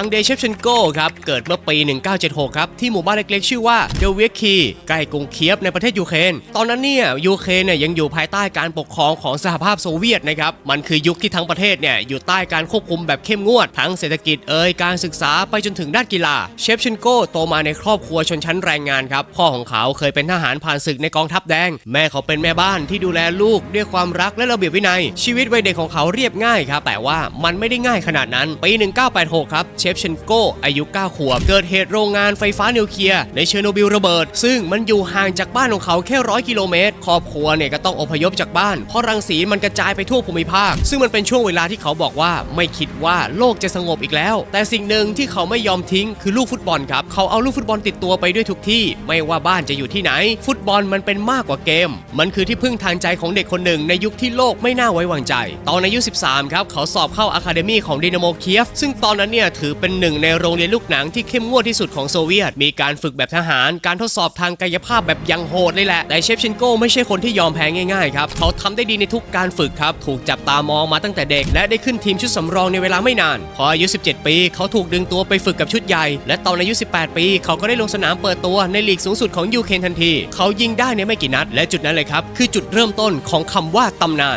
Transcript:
อังเดเชฟเชนโกครับ เกิดเมื่อปี 1976 ครับ ที่หมู่บ้านเล็กๆ ชื่อว่าเดเวียคีใกล้กรุงเคียฟในประเทศยูเครน ตอนนั้นเนี่ยยูเครนเนี่ยยังอยู่ภายใต้การปกครองของสหภาพโซเวียตนะครับ มันคือยุคที่ทั้งประเทศเนี่ยอยู่ใต้การควบคุมแบบเข้มงวด ทั้งเศรษฐกิจเอ่ยการศึกษาไปจนถึงด้านกีฬา เชฟเชนโกโตมาในครอบครัวชนชั้นแรงงานครับ พ่อของเขาเคยเป็นทหารผ่านศึกในกองทัพแดง แม่เขาเป็นแม่บ้านที่ดูแลลูกด้วยความรักและระเบียบวินัย ชีวิตวัยเด็กของเขาเรียบง่ายครับ แต่ว่ามันไม่ได้ง่ายขนาดนั้น ปี 1986 ครับเชฟเชนโกอายุ 9 ขวบ เกิดเหตุโรงงานไฟฟ้านิวเคลียร์ในเชอร์โนบิลระเบิด ซึ่งมันอยู่ห่างจากบ้านของเขาแค่ร้อยกิโลเมตร ครอบครัวเนี่ยก็ต้องอพยพจากบ้าน เพราะรังสีมันกระจายไปทั่วภูมิภาค ซึ่งมันเป็นช่วงเวลาที่เขาบอกว่าไม่คิดว่าโลกจะสงบอีกแล้ว แต่สิ่งหนึ่งที่เขาไม่ยอมทิ้งคือลูกฟุตบอลครับ เขาเอาลูกฟุตบอลติดตัวไปด้วยทุกที่ ไม่ว่าบ้านจะอยู่ที่ไหน ฟุตบอลมันเป็นมากกว่าเกม มันคือที่พึ่งทางใจของเด็กคนหนึ่งในยุคที่โลกไม่น่าไว้วางใจ ตอนอายุ 13 ครับ เขาสอบเข้าอะคาเดมีของดินาโมเคียฟ ซึ่งตอนนั้นเนี่ยถือเป็นหนึ่งในโรงเรียนลูกหนังที่เข้มงวดที่สุดของโซเวียต มีการฝึกแบบทหาร การทดสอบทางกายภาพแบบยังโหดเลยแหละ แต่เชฟเชนโกไม่ใช่คนที่ยอมแพ้ง่ายๆครับ เขาทำได้ดีในทุกการฝึกครับ ถูกจับตามองมาตั้งแต่เด็ก และได้ขึ้นทีมชุดสำรองในเวลาไม่นาน พออายุ 17 ปี เขาถูกดึงตัวไปฝึกกับชุดใหญ่ และตอนอายุ 18 ปี เขาก็ได้ลงสนามเปิดตัวในลีกสูงสุดของยูเครนทันที เขายิงได้ในไม่กี่นัด และจุดนั้นเลยครับ คือจุดเริ่มต้นของคำว่าตำนาน